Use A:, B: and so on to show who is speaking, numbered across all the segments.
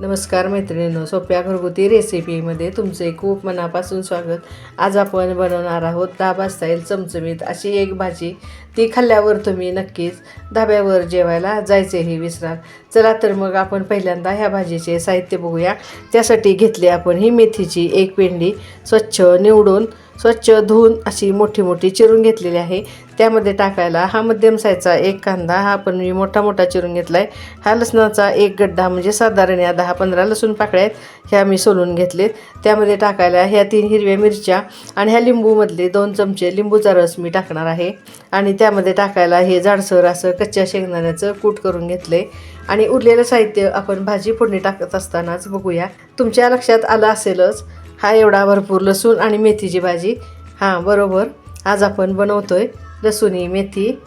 A: नमस्कार मैत्रिणींनो सोप्या घरगुती रेसिपीमध्ये तुमचे खूप मनापासून स्वागत. आज आपण बनवणार आहोत धाबा स्टाईल चमचमीत अशी एक भाजी. ती खाल्ल्यावर तुम्ही नक्कीच धाब्यावर जेवायला जायचेही विसराल. चला तर मग आपण पहिल्यांदा ह्या भाजीचे साहित्य बघूया. त्यासाठी घेतली आपण ही मेथीची एक पेंडी स्वच्छ निवडून स्वच्छ धुवून अशी मोठी मोठी चिरून घेतलेली आहे. त्यामध्ये टाकायला हा मध्यम साईजचा एक कांदा हा पण मी मोठा मोठा चिरून घेतला आहे हा लसणाचा एक गड्डा म्हणजे साधारण या दहा पंधरा लसूण पाकळ्या आहेत ह्या मी सोलून घेतलेत. त्यामध्ये टाकायला ह्या तीन हिरव्या मिरच्या आणि ह्या लिंबूमधले दोन चमचे लिंबूचा रस मी टाकणार आहे. आणि त्यामध्ये टाकायला हे जाडसर असं कच्च्या शेंगदाण्याचं कूट करून घेतले आणि उरलेलं साहित्य आपण भाजी फोडणी टाकत असतानाच बघूया. तुमच्या लक्षात आलं असेलच हा एवढा भरपूर लसूण आणि मेथीची भाजी. हां बरोबर. आज आपण बनवतो आहे लसूणी मेथी.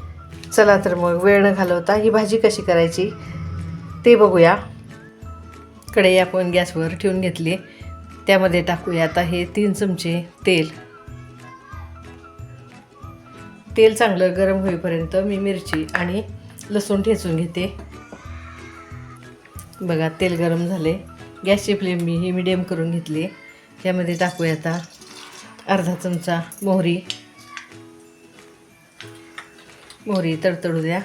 A: चला तर मग वेळ न घालवता ही भाजी कशी करायची ते बघूया. कढई आपण गॅसवर ठेवून घेतली. त्यामध्ये टाकूया आता हे तीन चमचे तेल. तेल चांगलं गरम होईपर्यंत मी मिरची आणि लसूण ठेचून घेते. बघा तेल गरम झाले. गॅसची फ्लेम मी ही मिडियम करून घेतली. त्यामध्ये टाकूया आता अर्धा चमचा मोहरी. मोहरी तडतडू द्या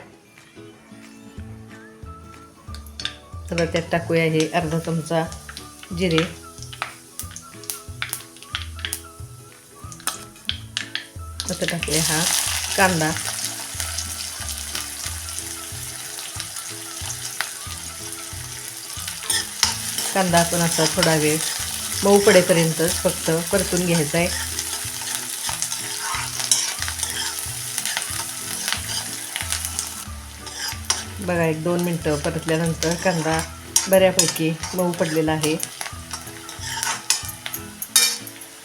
A: तर त्यात टाकूया हे अर्धा चमचा जिरे. आता टाकूया हा कांदा. कांदा आपण असा थोडा वेळ मऊ पडेपर्यंतच फक्त परतून घ्यायचा आहे. बघा एक दोन मिनटं परतल्यानंतर कांदा बऱ्यापैकी मऊ पडलेला आहे.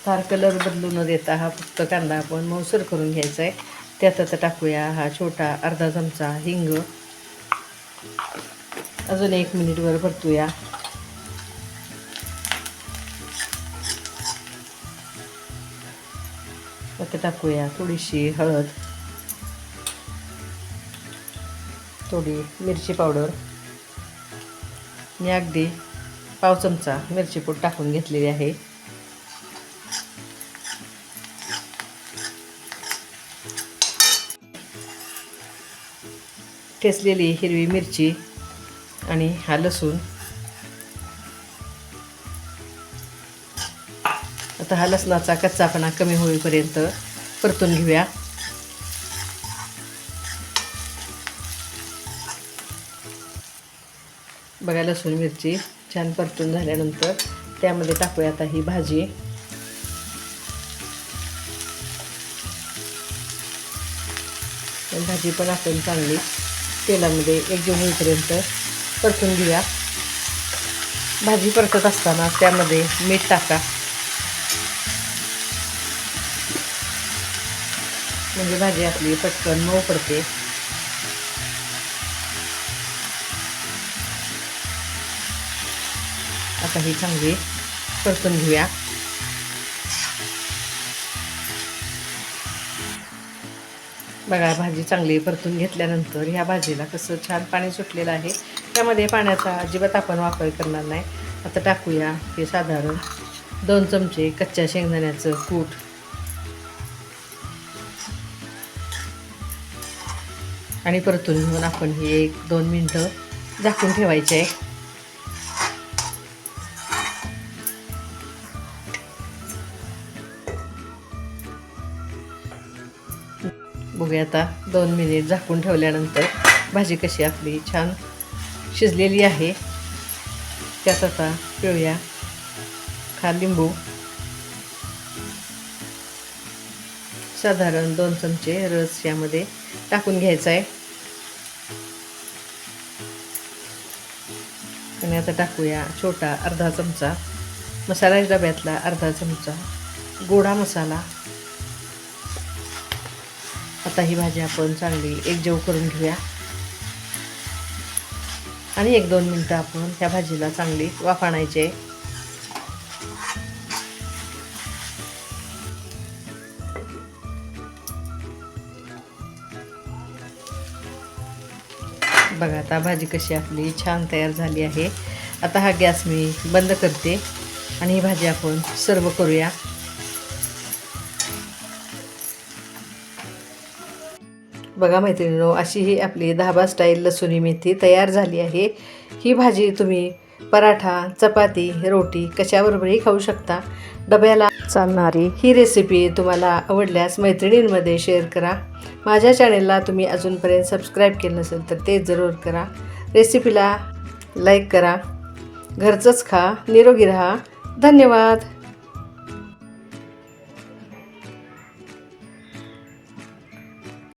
A: फार कलर बदलू न देता हा फक्त कांदा आपण मऊसर करून घ्यायचा आहे. त्यात आता टाकूया हा छोटा अर्धा चमचा हिंग. अजून एक मिनिटवर परतूया. त्यात टाकूया. थोडीशी हळद. थोडी मिरची पावडर. मी अगदी पाव चमचा मिरची पूड टाकून घेतलेली आहे. ठेचलेली हिरवी मिरची आणि हा लसूण आता हा लसणाचा कच्चापणा कमी होईपर्यंत परतून घेऊया. बघा लसूण मिरची छान परतून झाल्यानंतर त्यामध्ये टाकूया आता ही भाजी. भाजी पण आपण चांगली तेलामध्ये एकजीव होईपर्यंत परतून घेऊया. भाजी परतत असताना त्यामध्ये मीठ टाका. म्हणजे भाजी आपली पटकन मऊ पडते. आता ही चांगली परतून घेऊया. बघा भाजी चांगली परतून घेतल्यानंतर ह्या भाजीला कसं छान पाणी सुटलेलं आहे. त्यामध्ये पाण्याचा अजिबात आपण वापर करणार नाही. आता टाकूया हे साधारण दोन चमचे कच्च्या शेंगदाण्याचं कूट. आणि परतून घेऊन आपण हे एक दोन मिनटं झाकून ठेवायचे. आहे बघूया आता दोन मिनिट झाकून ठेवल्यानंतर भाजी कशी आपली छान शिजलेली आहे. त्यात आता पिळूया खा लिंबू. साधारण दोन चमचे रस यामध्ये टाकून घ्यायचं आहे आणि आता टाकूया छोटा अर्धा चमचा. मसाला डब्यातला अर्धा चमचा. गोडा मसाला. आता ही भाजी आपण चांगली एकजीव करून घेऊया. आणि एक दोन मिनटं आपण ह्या भाजीला चांगली वाफ आणायची आहे बघा आता भाजी कशी आपली छान तयार झाली आहे. आता हा गॅस मी बंद करते आणि ही भाजी आपण सर्व करूया. बघा मैत्रिणीनो अशी ही आपली धाबा स्टाईल लसुणी मेथी तयार झाली आहे. ही भाजी तुम्ही पराठा चपाती रोटी कशाबरोबरही खाऊ शकता. डब्याला चालणारी ही रेसिपी तुम्हाला आवडल्यास मैत्रिणींमध्ये शेअर करा. माझ्या चॅनेलला तुम्ही अजूनपर्यंत सबस्क्राईब केलं नसेल तर ते जरूर करा. रेसिपीला लाईक करा. घरचंच खा. निरोगी राहा. धन्यवाद.